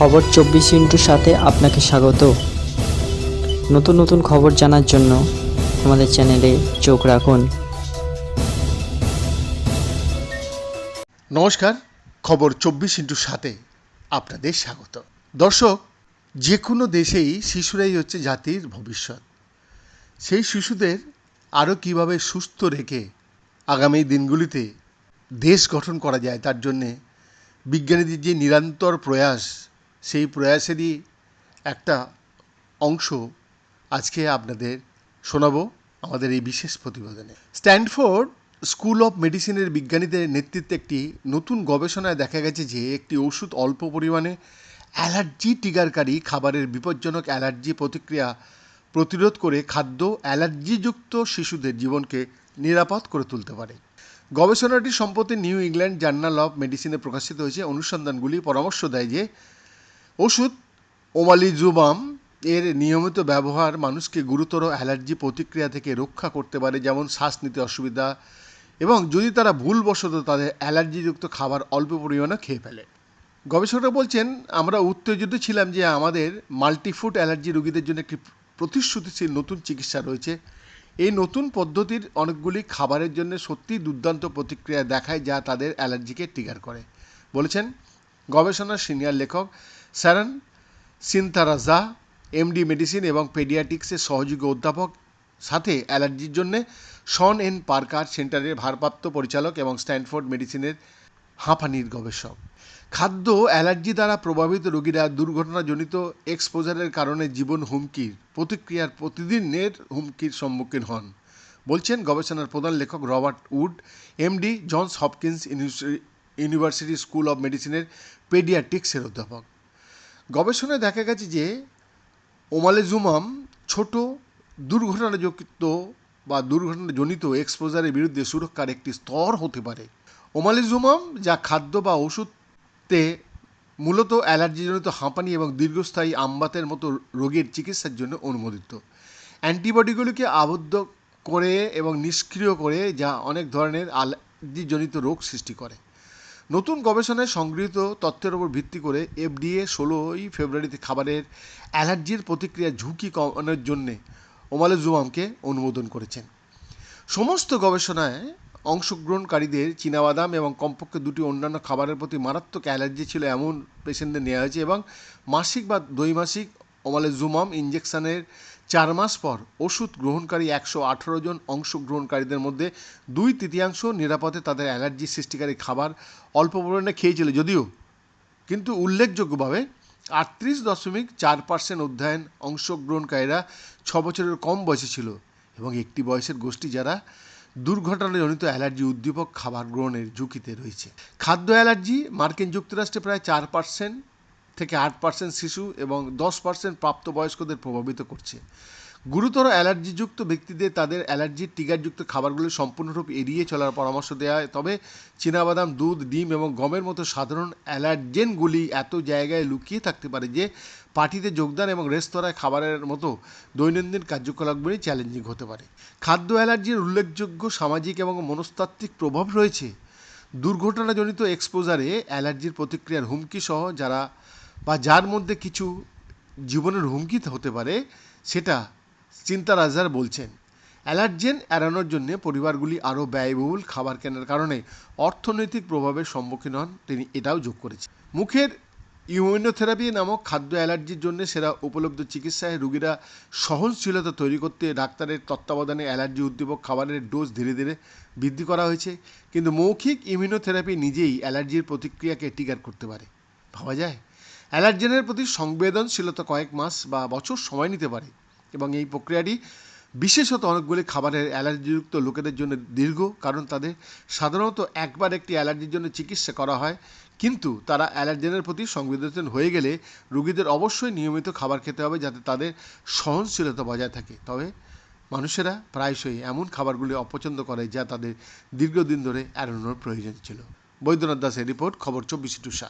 খবর চব্বিশ ইন্টুর সাথে আপনাকে স্বাগত। নতুন নতুন খবর জানার জন্য আমাদের চ্যানেলে চোখ রাখুন। নমস্কার, খবর চব্বিশ ইন্টু সাথে আপনাদের স্বাগত। দর্শক যে কোনো দেশেই শিশুরাই হচ্ছে জাতির ভবিষ্যৎ। সেই শিশুদের আরও কীভাবে সুস্থ রেখে আগামী দিনগুলিতে দেশ গঠন করা যায় তার জন্যে বিজ্ঞানীদের যে নিরন্তর প্রয়াস সেই প্রয়াসেরই একটা অংশ আজকে আপনাদের শোনাবো আমাদের এই বিশেষ প্রতিবেদনে। স্ট্যানফোর্ড স্কুল অফ মেডিসিনের বিজ্ঞানীদের নেতৃত্বে একটি নতুন গবেষণায় দেখা গেছে যে একটি ওষুধ অল্প পরিমাণে অ্যালার্জি ট্রিগারকারী খাবারের বিপজ্জনক অ্যালার্জি প্রতিক্রিয়া প্রতিরোধ করে খাদ্য অ্যালার্জিযুক্ত শিশুদের জীবনকে নিরাপদ করে তুলতে পারে। গবেষণাটি সম্প্রতি নিউ ইংল্যান্ড জার্নাল অফ মেডিসিনে প্রকাশিত হয়েছে। অনুসন্ধানগুলি পরামর্শ দেয় যে ওষুধ ওমালিজুবাম এর নিয়মিত ব্যবহার মানুষকে গুরুতর অ্যালার্জি প্রতিক্রিয়া থেকে রক্ষা করতে পারে, যেমন শ্বাস নিতে অসুবিধা এবং যদি তারা ভুলবশত তাদের অ্যালার্জিযুক্ত খাবার অল্প পরিমাণে খেয়ে ফেলে। গবেষকরা বলছেন, আমরা উত্তেজিত ছিলাম যে আমাদের মাল্টিফুড অ্যালার্জি রোগীদের জন্য একটি প্রতিশ্রুতিশীল নতুন চিকিৎসা রয়েছে। এই নতুন পদ্ধতির অনেকগুলি খাবারের জন্য সত্যিই দুর্দান্ত প্রতিক্রিয়া দেখায়, যা তাদের অ্যালার্জিকে ট্রিগার করে, বলেছেন গবেষণার সিনিয়র লেখক স্যারন সিনতারাজা এমডি মেডিসিন এবং পেডিয়াটিক্সের সহযোগী অধ্যাপক, সাথে অ্যালার্জির জন্য শন এন পার্কার সেন্টারের ভারপ্রাপ্ত পরিচালক এবং স্ট্যানফোর্ড মেডিসিনের হাঁপানির গবেষক। খাদ্য অ্যালার্জি দ্বারা প্রভাবিত রোগীরা দুর্ঘটনাজনিত এক্সপোজারের কারণে জীবন হুমকির প্রতিক্রিয়ার প্রতিদিনের হুমকির সম্মুখীন হন, বলছেন গবেষণার প্রধান লেখক Robert Wood MD Johns Hopkins University school of মেডিসিনের পেডিয়াট্রিক্সের অধ্যাপক। গবেষণায় দেখা গেছে যে ওমালেজুমাম ছোট দুর্ঘটনাযুক্ত বা দুর্ঘটনাজনিত এক্সপোজারের বিরুদ্ধে সুরক্ষার একটি স্তর হতে পারে। ওমালিজুমাম যা খাদ্য বা ওষুধতে মূলত অ্যালার্জিজনিত হাঁপানি এবং দীর্ঘস্থায়ী আমবাতের মতো রোগের চিকিৎসার জন্য অনুমোদিত। অ্যান্টিবডিগুলিকে আবদ্ধ করে এবং নিষ্ক্রিয় করে যা অনেক ধরনের অ্যালার্জিজনিত রোগ সৃষ্টি করে। নতুন গবেষণায় সংগৃহীত তথ্যের উপর ভিত্তি করে এফডিএ ষোলোই ফেব্রুয়ারিতে খাবারের অ্যালার্জির প্রতিক্রিয়া ঝুঁকি কমানোর জন্যে ওমালেজুমামকে অনুমোদন করেছেন। সমস্ত গবেষণায় অংশগ্রহণকারীদের চীনাবাদাম এবং কমপক্ষে দুটি অন্যান্য খাবারের প্রতি মারাত্মক অ্যালার্জি ছিল এমন পেশেন্টদের নেওয়া হয়েছে এবং মাসিক বা দ্বৈমাসিক ওমালেজুমাম ইঞ্জেকশনের চার মাস পর ওষুধ গ্রহণকারী একশো আঠেরো জন অংশগ্রহণকারীদের মধ্যে দুই তৃতীয়াংশ নিরাপদে তাদের অ্যালার্জি সৃষ্টিকারী খাবার অল্প পরিমাণে খেয়েছিল যদিও। কিন্তু উল্লেখযোগ্যভাবে আটত্রিশ দশমিক চার পার্সেন্ট অধ্যয়ন অংশগ্রহণকারীরা ছ বছরের কম বয়সে ছিল এবং একটি বয়সের গোষ্ঠী যারা দুর্ঘটনাজনিত অ্যালার্জি উদ্দীপক খাবার গ্রহণের ঝুঁকিতে রয়েছে। খাদ্য অ্যালার্জি মার্কিন যুক্তরাষ্ট্রে প্রায় চার পার্সেন্ট থেকে আট পার্সেন্ট শিশু এবং দশ পার্সেন্ট প্রাপ্তবয়স্কদের প্রভাবিত করছে। গুরুতর অ্যালার্জিযুক্ত ব্যক্তিদের তাদের অ্যালার্জির টিকারযুক্ত খাবারগুলি সম্পূর্ণরূপে এড়িয়ে চলার পরামর্শ দেওয়া হয়। তবে চীনাবাদাম, দুধ, ডিম এবং গমের মতো সাধারণ অ্যালার্জেনগুলি এত জায়গায় লুকিয়ে থাকতে পারে যে পার্টিতে যোগদান এবং রেস্তোরাঁয় খাবারের মতো দৈনন্দিন কার্যকলাপগুলি চ্যালেঞ্জিং হতে পারে। খাদ্য অ্যালার্জির উল্লেখযোগ্য সামাজিক এবং মনস্তাত্ত্বিক প্রভাব রয়েছে। দুর্ঘটনাজনিত এক্সপোজারে অ্যালার্জির প্রতিক্রিয়ার হুমকি সহ যারা বা যার মধ্যে কিছু জীবনের হুমকি হতে পারে, সেটা চিন্তারাজার বলছেন। অ্যালার্জেন এড়ানোর জন্য পরিবারগুলি আরও ব্যয়বহুল খাবার কেনার কারণে অর্থনৈতিক প্রভাবের সম্মুখীন হন। তিনি এটাও যোগ করেছেন। মুখের ইমিউনোথেরাপি নামক খাদ্য অ্যালার্জির জন্য সেরা উপলব্ধ চিকিৎসায় রোগীরা সহনশীলতা তৈরি করতে ডাক্তারের তত্ত্বাবধানে অ্যালার্জি উদ্দীপক খাবারের ডোজ ধীরে ধীরে বৃদ্ধি করা হয়েছে। কিন্তু মৌখিক ইমিউনোথেরাপি নিজেই অ্যালার্জির প্রতিক্রিয়াকে টিকার করতে পারে। ভাবা যায়? অ্যালার্জেনের প্রতি সংবেদনশীলতা কয়েক মাস বা বছর সময় নিতে পারে এবং এই প্রক্রিয়াটি বিশেষত অনেকগুলি খাবারের অ্যালার্জিযুক্ত লোকেদের জন্য দীর্ঘ কারণ তাদের সাধারণত একবার একটি অ্যালার্জির জন্য চিকিৎসা করা হয়। কিন্তু তারা অ্যালার্জেনের প্রতি সংবেদনশীল হয়ে গেলে রোগীদের অবশ্যই নিয়মিত খাবার খেতে হবে যাতে তাদের সহনশীলতা বজায় থাকে। তবে মানুষেরা প্রায়শই এমন খাবারগুলি অপছন্দ করে যা তাদের দীর্ঘদিন ধরে এড়ানোর প্রয়োজন ছিল। বৈদ্যনাথ দাসের রিপোর্ট, খবর চব্বিশে টুসা।